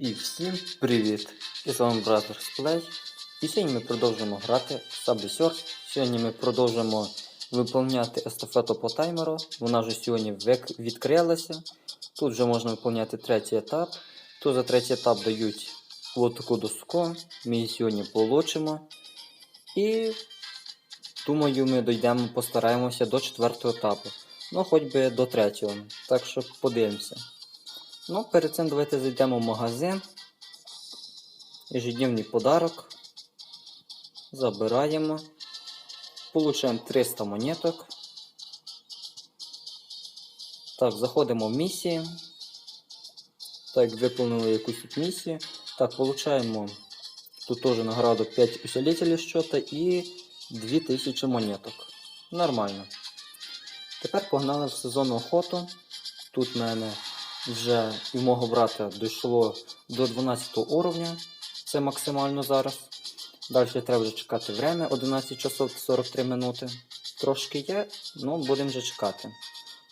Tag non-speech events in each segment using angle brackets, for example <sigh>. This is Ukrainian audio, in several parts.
І всім привіт! І з вами Brothers Play. І сьогодні ми продовжуємо грати в Subway Surf. Сьогодні ми продовжуємо виповняти естафету по таймеру. Вона вже сьогодні відкрилася. Тут вже можна виповняти третій етап. Тут за третій етап дають таку доску. Ми її сьогодні получимо. І думаю, ми дійдемо, постараємося до четвертого етапу. Ну, хоч би до третього. Так що подивимося. Ну, перед цим давайте зайдемо в магазин. Ежедневний подарок. Забираємо. Получаємо 300 монеток. Так, заходимо в місії. Так, виповнили якусь тут місію. Так, получаємо тут теж награду 5 усилителей счета і 2000 монеток. Нормально. Тепер погнали в сезонну охоту. Тут в мене вже і мого брата дійшло до 12 уровня. Це максимально зараз. Далі треба вже чекати время 11 часов 43 минути. Трошки є, але будемо вже чекати.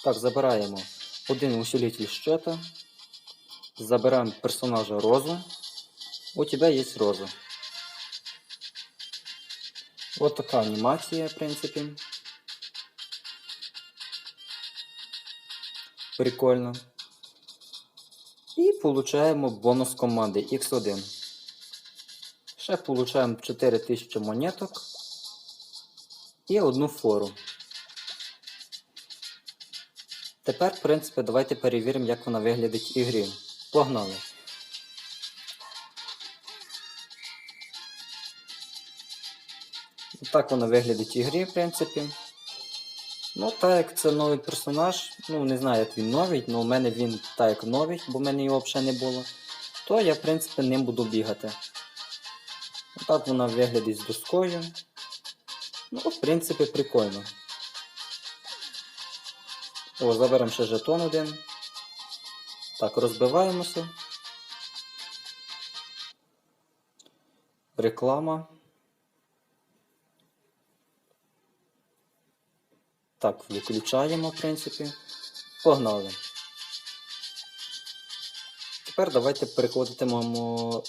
Так, забираємо один усилитель счета. Забираємо персонажа Розу. У тебе є Роза. Ось така анімація, в принципі. Прикольно. І получаємо бонус команди X1. Ще получаємо 4000 монеток і одну фору. Тепер, в принципі, давайте перевіримо, як вона виглядить в ігрі. Погнали. Так вона виглядить в ігрі, в принципі. Ну, так як це новий персонаж, ну не знаю, як він новий, але у мене він так як новий, бо в мене його взагалі не було, то я, в принципі, ним буду бігати. Так вона виглядить з доскою. Ну, в принципі, прикольно. О, заберемо ще жетон один. Так, розбиваємося. Реклама. Так, виключаємо, в принципі. Погнали. Тепер давайте переходитимемо.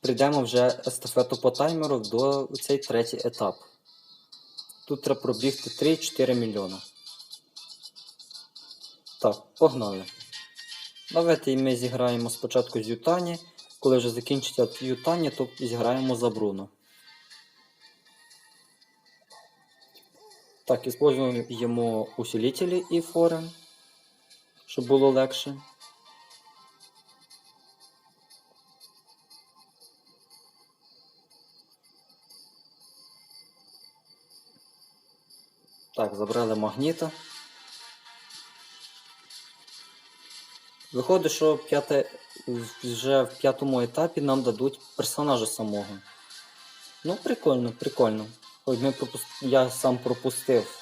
Прийдемо вже естафету по таймеру до цей третій етап. Тут треба пробігти 3-4 мільйона. Так, погнали. Давайте ми зіграємо спочатку з Ютані. Коли вже закінчиться Ютані, то зіграємо за Бруно. Так, используємо усилителі і фори, щоб було легше. Так, забрали магніта. Виходить, що п'яте, вже в п'ятому етапі нам дадуть персонажа самого. Ну, прикольно, прикольно. Ой, ми пропус... Я сам пропустив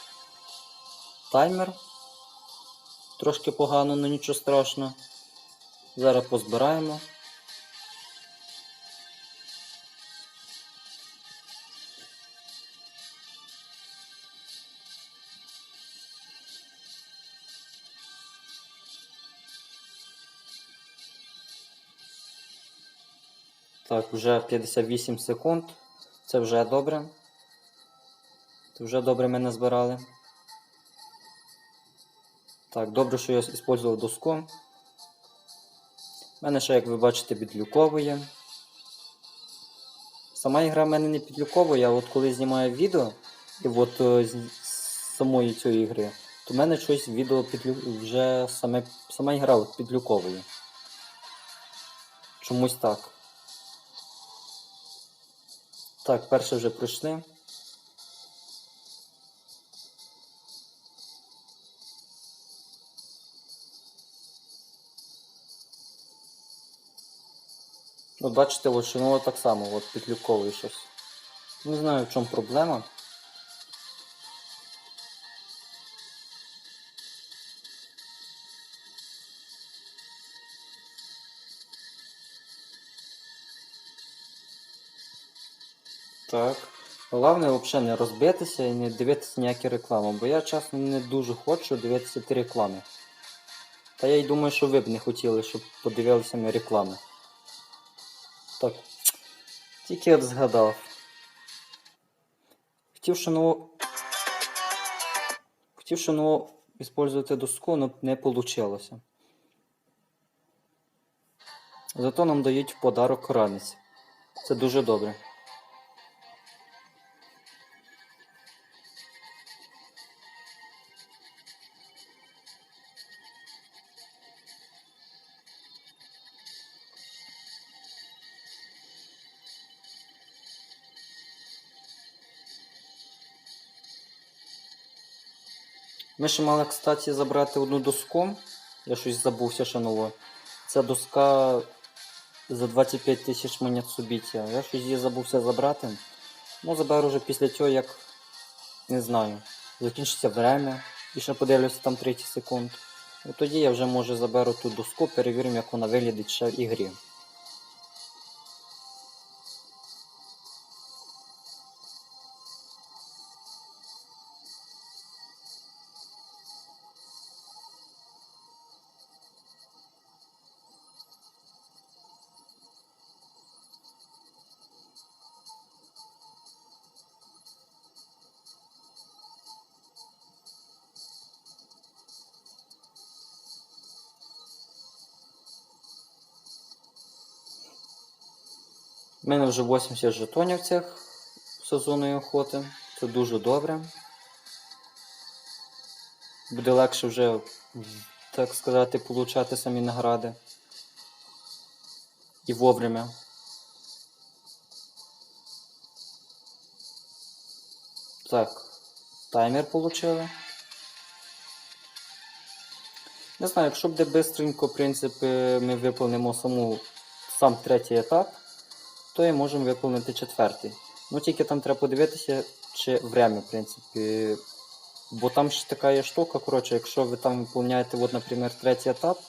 таймер. Трошки погано, але нічого страшного. Зараз позбираємо. Так, вже 58 секунд. Це вже добре. Це вже добре ми назбирали. Так, добре, що я використовував доску. У мене ще, як ви бачите, підлюковує. Сама ігра в мене не підлюковує, а от коли знімаю відео, і от е, з самої цієї ігри, то в мене щось відео підлю... вже саме... сама ігра от підлюковує. Чомусь так. Так, перше вже пройшли. Бачите, от, що воно так само от, підлюковує щось. Не знаю в чому проблема. Так. Головне взагалі не розбитися і не дивитися ніякі реклами, бо я чесно не дуже хочу дивитися ті реклами. Та я й думаю, що ви б не хотіли, щоб подивилися на реклами. Так. Тільки от згадав. Хотів шанову. Хотів шанову використовувати доску, але не вийшло. Зато нам дають в подарок ранець. Це дуже добре. Ми ще мали, кстати, забрати одну доску. Я щось забувся ще нове. Ця доска за 25 тисяч монет субіття. Я щось її забувся забрати. Ну, заберу вже після цього, як не знаю. Закінчиться время. І ще подивлюся там 30 секунд. І тоді я вже може заберу ту доску, перевіримо, як вона виглядить ще в ігрі. У мене вже 80 жетонів цих сезонної охоти. Це дуже добре. Буде легше вже, так сказати, получати самі награди. І вовремя. Так, таймер получили. Не знаю, якщо буде бистренько, в принципі, ми виповнимо саму сам третій етап, то і можемо виповнити четвертий. Ну тільки там треба подивитися, чи время, в принципі. Бо там ж така є штука, коротше, якщо ви там виповняєте, от, наприклад, третій етап,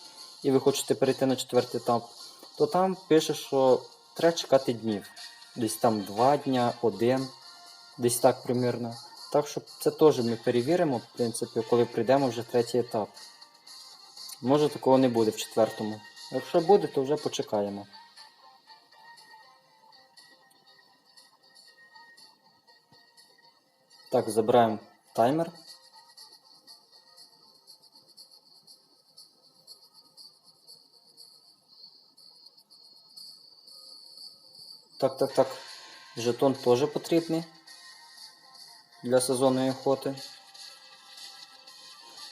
і ви хочете перейти на четвертий етап, то там пише, що треба чекати днів. Десь там два дня, один, десь так примірно. Так що це теж ми перевіримо, в принципі, коли прийдемо вже третій етап. Може такого не буде в четвертому. Якщо буде, то вже почекаємо. Так, забираємо таймер. Так, так, так. Жетон теж потрібний для сезонної охоти.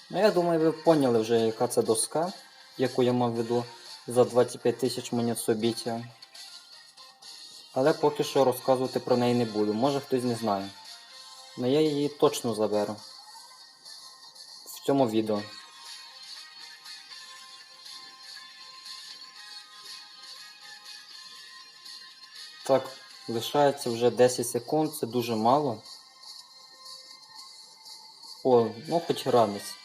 Ну, я думаю, ви поняли вже, яка це доска, яку я мав в виду за 25 тисяч монет собіття. Але поки що розказувати про неї не буду. Може хтось не знає. Але я її точно заберу в цьому відео. Так, лишається вже 10 секунд, це дуже мало. О, ну хоч ранець.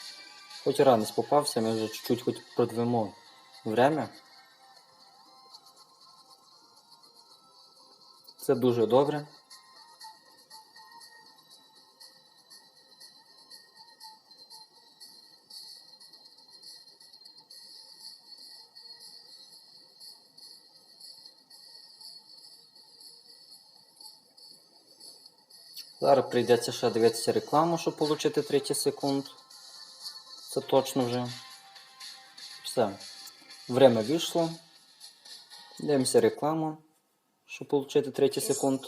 Хоч ранець попався, ми вже чуть-чуть хоч продвемо время. Це дуже добре. Зараз прийдеться ще дивитися рекламу, щоб отримати 30 секунд. Це точно вже. Все. Время вийшло. Дивимося рекламу, щоб отримати 30 секунд.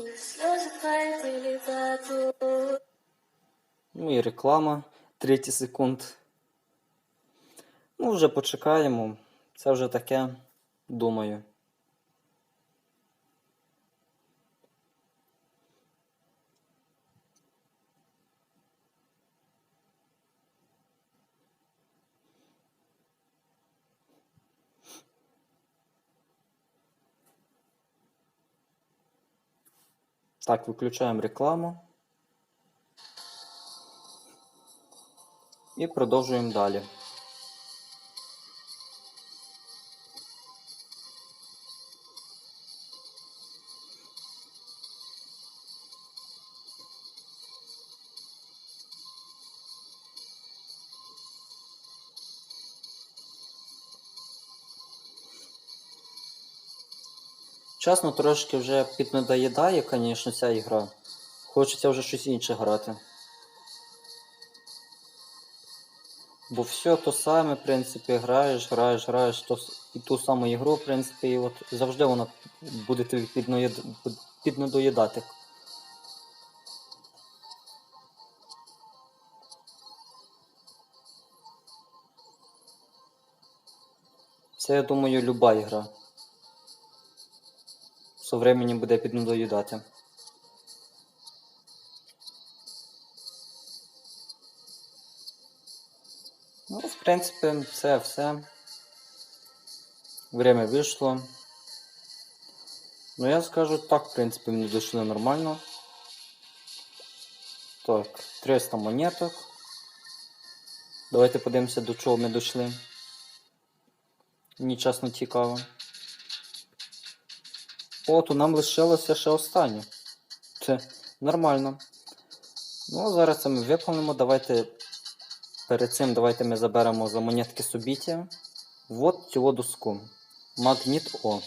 Ну і реклама 30 секунд. Ну, вже почекаємо. Це вже таке, думаю. Так, виключаємо рекламу. І продовжуємо далі. Чесно, трошки вже піднадоїдає, звісно, ця ігра. Хочеться вже щось інше грати. Бо все то саме, в принципі, граєш, граєш, граєш то, і ту саму ігру, в принципі, і от завжди вона буде тобі підноїд... Це, я думаю, люба ігра. Со временем буде піднадоїдати. Ну, в принципі, це все. Время вийшло. Ну, я скажу так, в принципі, мені дійшли нормально. Так, 300 монеток. Давайте подивимося, до чого ми дійшли. Мені цікаво. О, то нам лишилося ще останнє. Це нормально. Ну, зараз це ми виповнимо. Давайте перед цим давайте ми заберемо за монетки Субіття. Вот цю доску. Магніт О.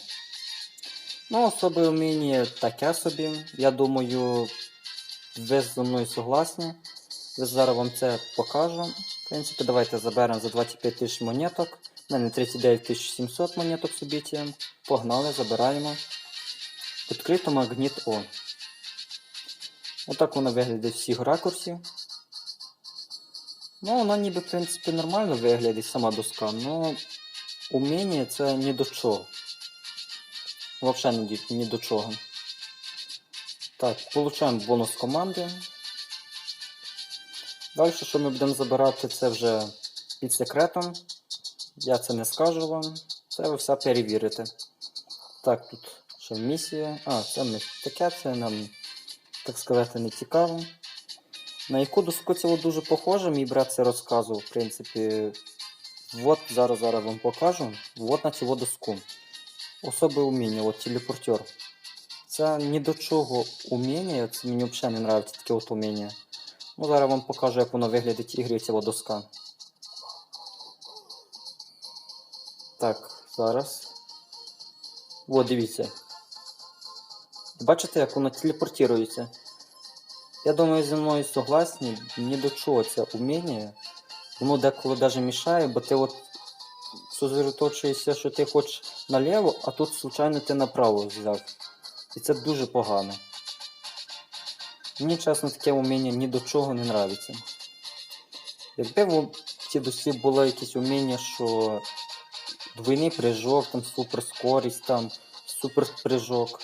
Ну, особи вміння таке собі. Я думаю, ви зі мною согласні. Я зараз вам це покажу. В принципі, давайте заберемо за 25 тисяч монеток. У мене 39 700 монеток Субіття. Погнали, забираємо. Відкрито магніт О. Отак вона виглядає всіх ракурсів. Ну, вона ніби, в принципі, нормально виглядає сама доска, але уміння це ні до чого. Взагалі ні до чого. Так, получаємо бонус команди. Далі, що ми будемо забирати, це вже під секретом. Я це не скажу вам. Це ви все перевірите. Так, тут ще місія. А, це ми таке, це нам, так сказати, не цікаво. На яку доску це дуже похоже, мій брат це розказував, в принципі. От зараз зараз вам покажу. От на цю доску. Особи уміння, от телепортер. Це ні до чого уміння, це мені взагалі не подобається таке от уміння. Ну, зараз вам покажу, як воно виглядить ця от доска. Так, зараз. О, дивіться. Бачите, як воно телепортується? Я думаю, зі мною согласні, ні до чого це уміння. Воно деколи навіть мішає, бо ти от сосредоточуєшся, що ти хочеш наліво, а тут, случайно, ти направо взяв. І це дуже погано. Мені, чесно, таке уміння ні до чого не нравиться. Якби в цій досі було якесь уміння, що двойний прыжок, там суперскорість, там суперпрыжок.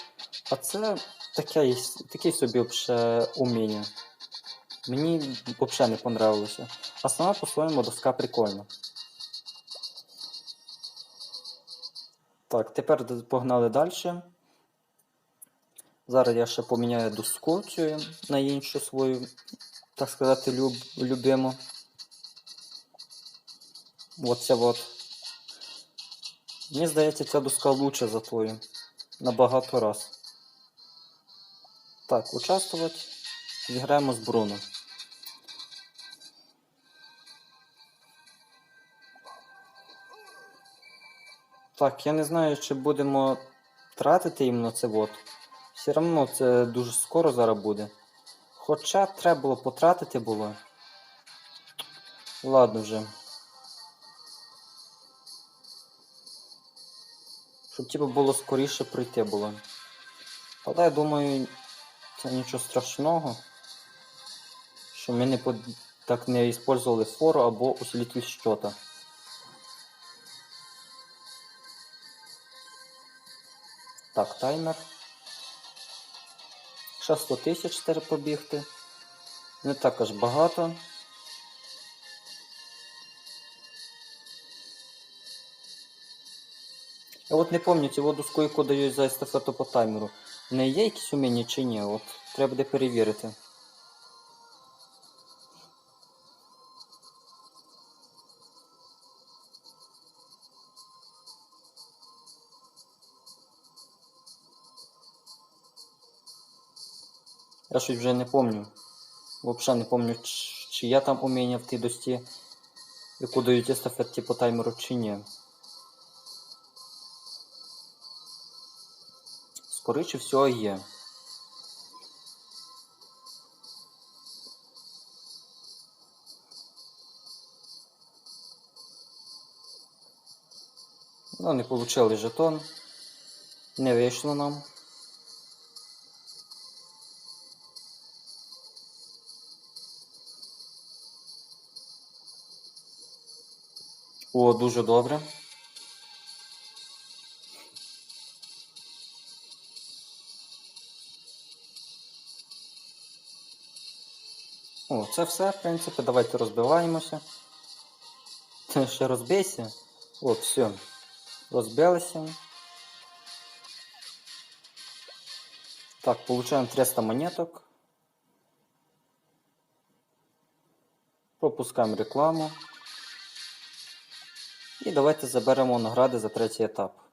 А це таке, таке собі вообще уміння. Мені взагалі не понравилося. А сама по-своєму доска прикольна. Так, тепер погнали далі. Зараз я ще поміняю доску цю на іншу свою, так сказати, люб, любиму. Оце от. Мені здається, ця доска лучше за твою. Набагато раз. Так, участвувати. Зіграємо з Бруно. Так, я не знаю, чи будемо тратити іменно це вот. Все одно це дуже скоро зараз буде. Хоча треба було потратити було. Ладно вже. Щоб типу було скоріше пройти було. Але я думаю, це нічого страшного. Що ми не под... так не використовували фору або усилитель щота. Так, таймер. Ще 100 тисяч треба побігти. Не так аж багато. Я от не пам'ятаю, цю доску, яку дають за естафету по таймеру. В неї є якісь уміння чи ні? От треба буде перевірити. Я щось вже не пам'ятаю. Взагалі не пам'ятаю, чи, є там уміння в тій досці, яку дають естафеті по таймеру, чи ні. Скоріше всього є. Ну, не получили жетон. Не вийшло нам. О, дуже добре. Це все, в принципі, давайте розбиваємося. Ти <laughs> ще розбийся. От, все. Розбилися. Так, получаем 300 монеток. Пропускаємо рекламу. І давайте заберемо награди за третій етап.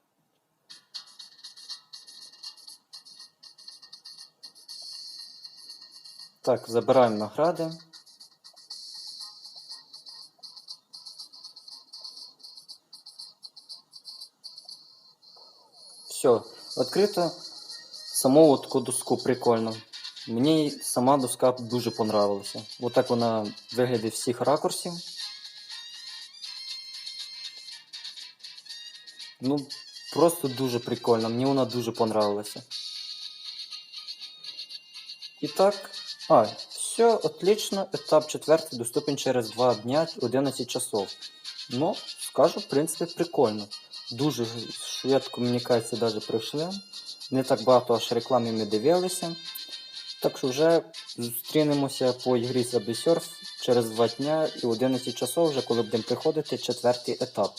Так, забираємо награди. Все, відкрито саму таку доску прикольно. Мені сама доска дуже понравилася. Отак вона виглядає всіх ракурсів. Ну, просто дуже прикольно. Мені вона дуже понравилася. І так, а, все, отлично. Етап четвертий доступен через 2 дня 11 часов. Ну, скажу, в принципі, прикольно. Дуже швидко, мені навіть пройшли. Не так багато аж реклами ми дивилися. Так що вже зустрінемося по ігрі Subway Surf через 2 дня і 11 часов, вже коли будемо приходити четвертий етап.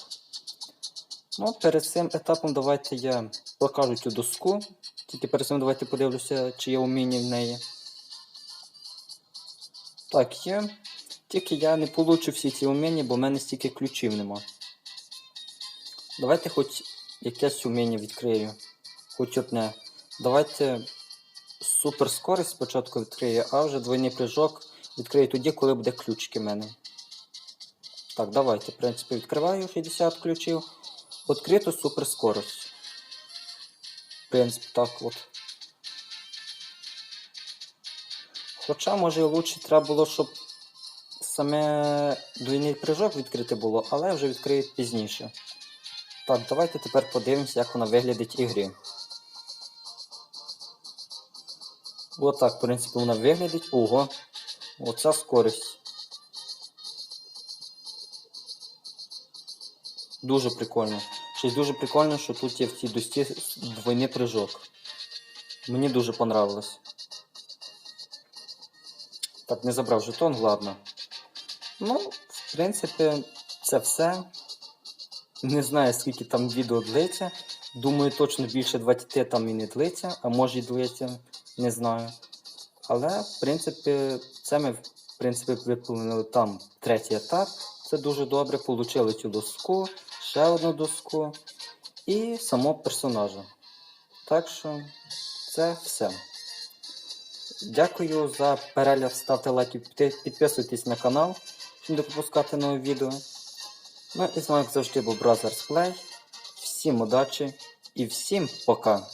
Ну, перед цим етапом давайте я покажу цю доску. Тільки перед цим давайте подивлюся, чи є уміння в неї. Так, є. Тільки я не получу всі ці уміння, бо в мене стільки ключів нема. Давайте хоч якесь уміння відкрию. Хоч одне. Давайте суперскорість спочатку відкрию, а вже двойний прыжок відкрию тоді, коли буде ключики в мене. Так, давайте, в принципі, відкриваю 60 ключів. Відкрито суперскорость. В принципі, так от. Хоча, може, лучше треба було, щоб саме двійний прыжок відкрити було, але вже відкриють пізніше. Так, давайте тепер подивимося, як вона виглядить в ігрі. Ось так, в принципі, вона виглядить. Ого. Оця скорість. Дуже прикольно. Й дуже прикольно, що тут є в цій досці двойний прыжок. Мені дуже понравилось. Так, не забрав жетон, ладно. Ну, в принципі, це все. Не знаю, скільки там відео длиться. Думаю, точно більше 20 там і не длиться, а може і длиться, не знаю. Але, в принципі, це ми в принципі, виповнили там третій етап. Це дуже добре. Получили цю доску, ще одну доску і самого персонажа. Так що це все. Дякую за перегляд, ставте лайки, підписуйтесь на канал, щоб не пропускати нові відео. Ну і з вами як завжди був Brothers Play. Всім удачі і всім пока!